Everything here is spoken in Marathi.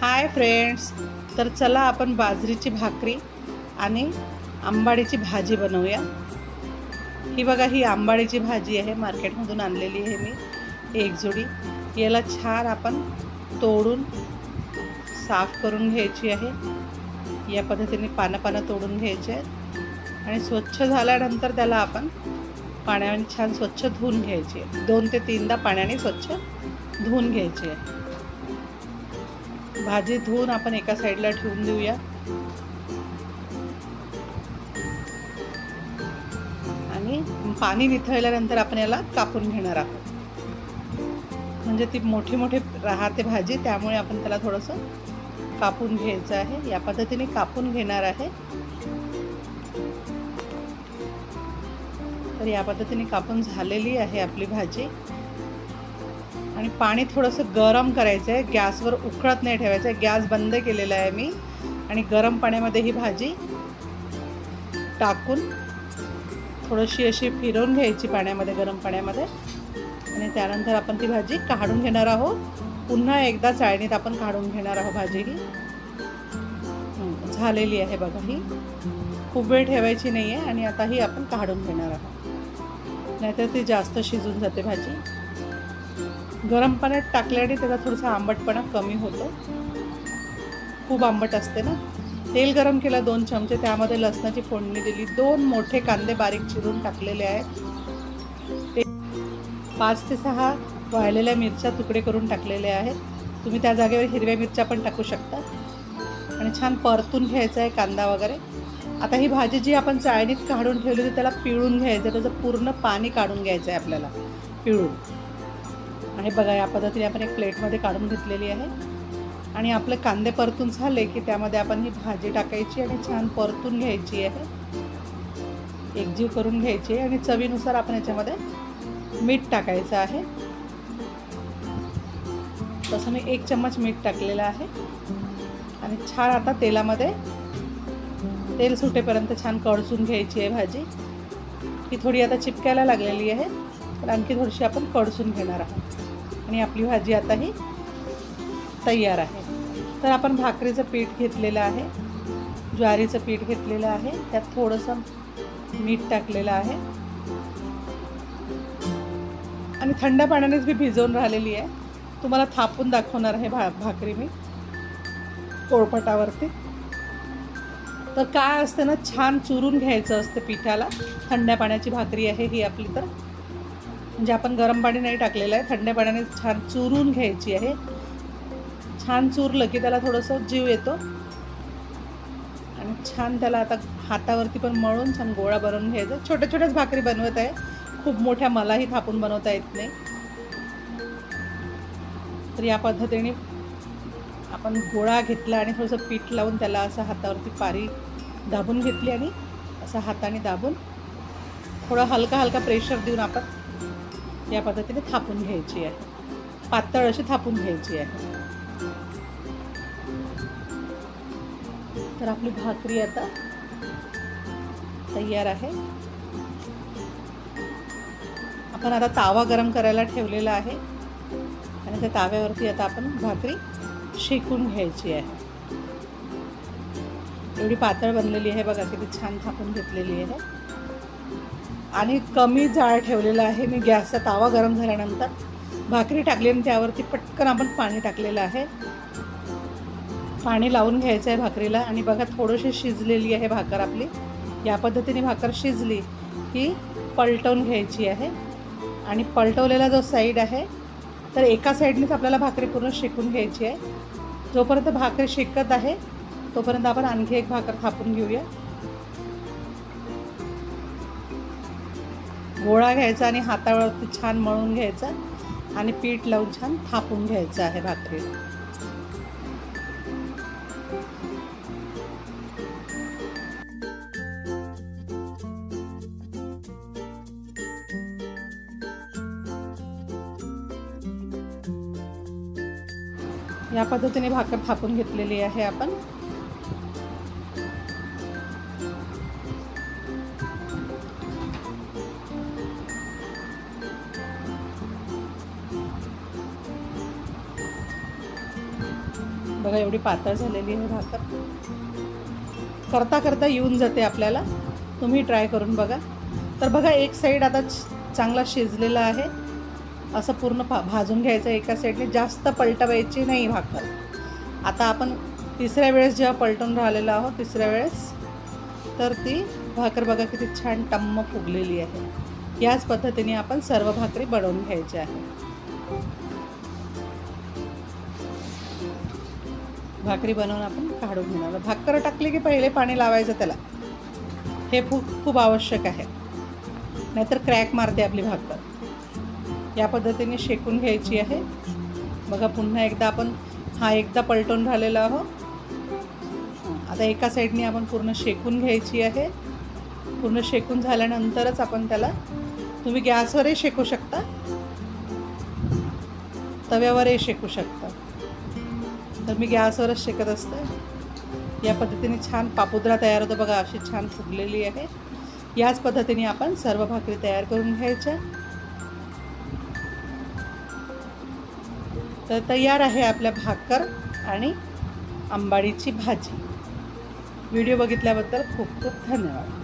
हाय फ्रेंड्स तर चला आपण बाजरीची भाकरी आणि आंबाडीची भाजी बनवूया. ही बघा ही आंबाडीची भाजी आहे. मार्केटमधून आणलेली आहे मी एक जोडी. याला छान आपण तोडून साफ करून घ्यायची आहे. या पद्धतीने पानं पानं तोडून घ्यायचे आहेत. आणि स्वच्छ झाल्यानंतर त्याला आपण पाण्याने छान स्वच्छ धुवून घ्यायची आहे दोन ते तीनदा पाण्याने स्वच्छ धुवून घ्यायची आहे भाजी धुवून आपण एका साईडला ठेवून देऊया. आणि पाणी निथळल्यानंतर आपण याला कापून घेणार आहोत. म्हणजे ती मोठी मोठी राहते भाजी त्यामुळे आपण त्याला थोडंसं कापून घ्यायचं आहे. या पद्धतीने कापून घेणार आहे. तर या पद्धतीने कापून झालेली आहे आपली भाजी. आणि पाणी थोडंसं गरम करायचं आहे. गॅसवर उकळत नाही ठेवायचं आहे. गॅस बंद केलेला आहे मी. आणि गरम पाण्यामध्ये ही भाजी टाकून थोडीशी अशी फिरवून घ्यायची पाण्यामध्ये गरम पाण्यामध्ये. आणि त्यानंतर आपण ती भाजी काढून घेणार आहोत. पुन्हा एकदा चाळणीत आपण काढून घेणार आहोत भाजी ही. झालेली आहे बघा ही. खूप वेळ ठेवायची नाही आहे आणि आता ही आपण काढून घेणार आहोत. नाहीतर ती जास्त शिजून जाते भाजी. गरम पाण्यात टाकल्याने त्याचा थोडासा आंबटपणा कमी होतो. खूप आंबट असते ना. तेल गरम केलं दोन चमचे त्यामध्ये लसणाची फोडणी दिली. दोन मोठे कांदे बारीक चिरून टाकलेले आहेत. ते पाच ते सहा वाळलेल्या मिरच्या तुकडे करून टाकलेले आहेत. तुम्ही त्या जागेवर हिरव्या मिरच्या पण टाकू शकता. आणि छान परतून घ्यायचा आहे कांदा वगैरे. आता ही भाजी जी आपण चाळणीत काढून ठेवली होती त्याला पिळून घ्यायचं आहे. त्याचं पूर्ण पाणी काढून घ्यायचं आहे आपल्याला. पिळून. आणि बघा या पद्धतीने आपण एक प्लेटमध्ये काढून घेतलेली आहे. आणि आपले कांदे परतून झाले की त्यामध्ये आपण ही भाजी टाकायची आणि छान परतून घ्यायची आहे. एकजीव करून घ्यायची आहे आणि चवीनुसार आपण याच्यामध्ये मीठ टाकायचं आहे. तसं मी एक चम्मच मीठ टाकलेलं आहे. आणि छान आता तेलामध्ये तेल सुटेपर्यंत छान कळसून घ्यायची आहे भाजी. ही थोडी आता चिपकायला लागलेली आहे तर आणखी थोडीशी आपण कडसून घेणार आहोत. आणि आपली भाजी आता ही तयार आहे. तर आपण भाकरीचं पीठ घेतलेलं आहे. ज्वारीचं पीठ घेतलेलं आहे. त्यात थोडंसं मीठ टाकलेलं आहे. आणि थंड पाण्यानेच मी भिजवून राहिलेली आहे. तुम्हाला थापून दाखवणार आहे भा भाकरी मी पोळपटावरती. तर काय असतं ना छान चुरून घ्यायचं असतं पिठाला. थंड्या पाण्याची भाकरी आहे ही आपली तर. म्हणजे आपण गरम पाणी नाही टाकलेलं आहे थंड पाण्याने छान चुरून घ्यायची आहे. छान चुरलं की त्याला थोडंसं जीव येतो. आणि छान त्याला आता हातावरती पण मळून छान गोळा बनवून घ्यायचा. छोट्या छोट्याच भाकरी बनवत आहे. खूप मोठ्या मलाही थापून बनवता येत नाही. तर या पद्धतीने आपण गोळा घेतला आणि थोडंसं पीठ लावून त्याला असं हातावरती पारी दाबून घेतली आणि असं हाताने दाबून थोडा हलका हलका प्रेशर देऊन आपण या पद्धतीने थापून घ्यायची आहे. पातळ अशी थापून घ्यायची आहे. तर आपली भाकरी आता तयार आहे. आपण आता तावा गरम करायला ठेवलेला आहे. आणि त्या ताव्यावरती आता आपण भाकरी शेकून घ्यायची आहे. एवढी पातळ बनलेली आहे बघा किती छान थापून घेतलेली आहे. आणि कमी जाळ ठेवलेला आहे. मी गॅसचा तावा गरम झाल्यानंतर भाकरी टाकली आणि त्यावरती पटकन आपण पाणी टाकलेलं आहे. पाणी लावून घ्यायचं आहे भाकरीला आणि बघा थोडीशी शिजलेली आहे भाकर आपली. या पद्धतीने भाकर शिजली की पलटवून घ्यायची आहे. आणि पलटवलेला जो साईड आहे तर एका साईडनेच आपल्याला भाकरी पूर्ण शेकून घ्यायची आहे. जोपर्यंत भाकरी शेकत आहे तोपर्यंत आपण आणखी एक भाकर थापून घेऊया. गोळा घ्यायचा आणि हातावरती छान मळून घ्यायचा आणि पीठ लावून छान थापून घ्यायचं आहे भाकरी या पद्धतीने भाकर थापून घेतलेली आहे आपण. बघा एवढी पातळ झालेली आहे भाकर. करता करता येऊन जाते आपल्याला. तुम्ही ट्राय करून बघा. तर बघा एक साईड आता चांगला शिजलेला आहे. असं पूर्ण भा भाजून घ्यायचं एका साईडने जास्त पलटवायची नाही भाकर. आता आपण तिसऱ्या वेळेस जेव्हा पलटून राहिलेलो आहोत तिसऱ्या वेळेस तर ती भाकर बघा किती छान टम्म फुगलेली आहे. याच पद्धतीने आपण सर्व भाकरी बनवून घ्यायची आहे. भाकरी बनवून आपण काढून घेणार भाकर टाकली की पहिले पाणी लावायचं त्याला. हे खूप खूप आवश्यक आहे. नाहीतर क्रॅक मारते आपली भाकर. या पद्धतीने शेकून घ्यायची आहे. बघा पुन्हा एकदा आपण हा एकदा पलटून राहिलेला आहोत. आता एका साईडने आपण पूर्ण शेकून घ्यायची आहे. पूर्ण शेकून झाल्यानंतरच आपण त्याला तुम्ही गॅसवरही शेकू शकता. तव्यावरही शेकू शकता. तर मी गॅसवरच शेकत असते. या पद्धतीने छान पापुद्रा तयार होतो बघा अशी छान फुगलेली आहे. याच पद्धतीने आपण सर्व भाकरी तयार करून घ्यायच्या. तर तयार आहे आपल्या भाकर आणि आंबाडीची भाजी. व्हिडिओ बघितल्याबद्दल खूप खूप धन्यवाद.